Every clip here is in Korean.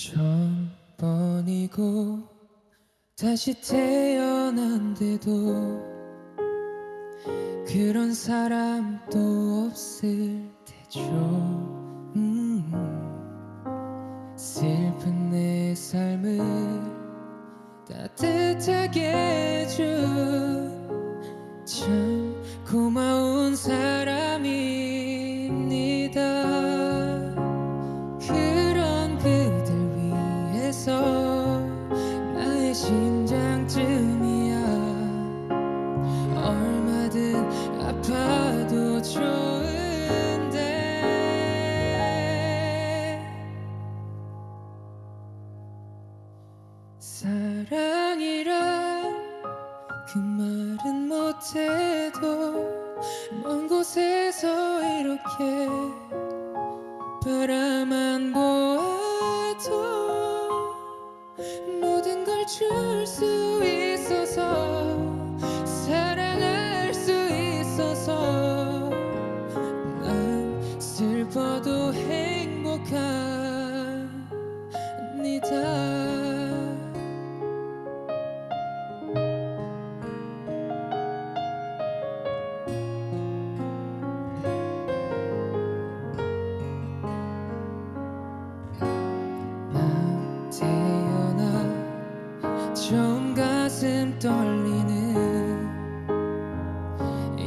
천 번이고 다시 태어난데도 그런 사람도 없을 테죠. 음, 슬픈 내 삶을 따뜻하게 해준 참 고마운 사람 사랑이란 그 말은 못해도 먼 곳에서 이렇게 바라만 보아도 모든 걸 줄 수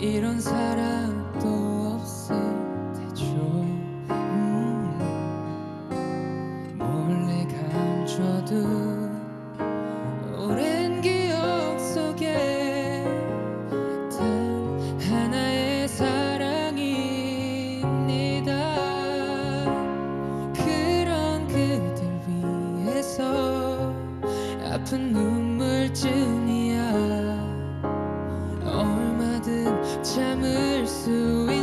이런 사랑도 없을 테죠. 음, 몰래 감춰둔 오랜 기억 속에 단 하나의 사랑입니다. 그런 그댈 위해서 아픈 눈물쯤이 참을 수 있는